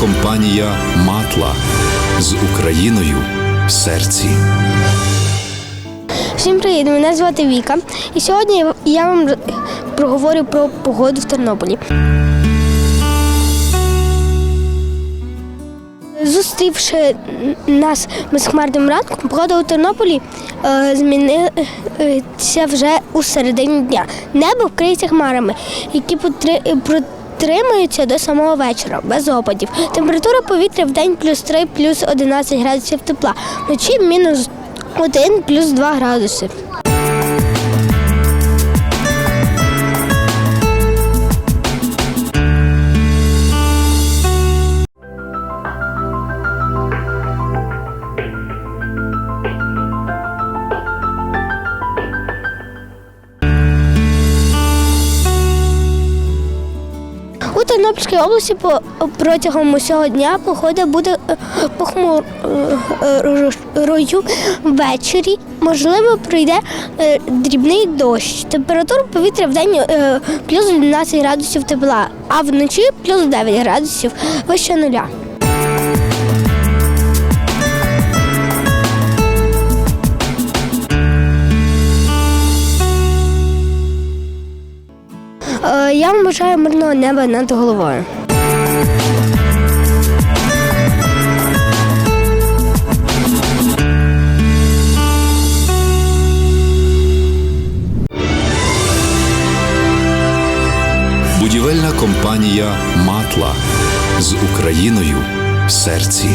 компанія Матла з Україною в серці. Всім привіт! Мене звати Віка. І сьогодні я вам проговорю про погоду в Тернополі. Зустрівши нас безхмарним ранком, погода у Тернополі е, змінилася вже у середині дня. Небо вкриється хмарами, які потри- протримуються до самого вечора, без опадів. Температура повітря в день плюс 3, плюс 11 градусів тепла, вночі мінус 1, плюс 2 градуси. Тернопільській області по- протягом усього дня погода буде е, похмурою ввечері. Можливо, прийде е, дрібний дощ. Температура повітря в день е, плюс 12 градусів тепла, а вночі плюс 9 градусів вище нуля. Я вам бажаю мирного неба над головою. Будівельна компанія Матла з Україною в серці.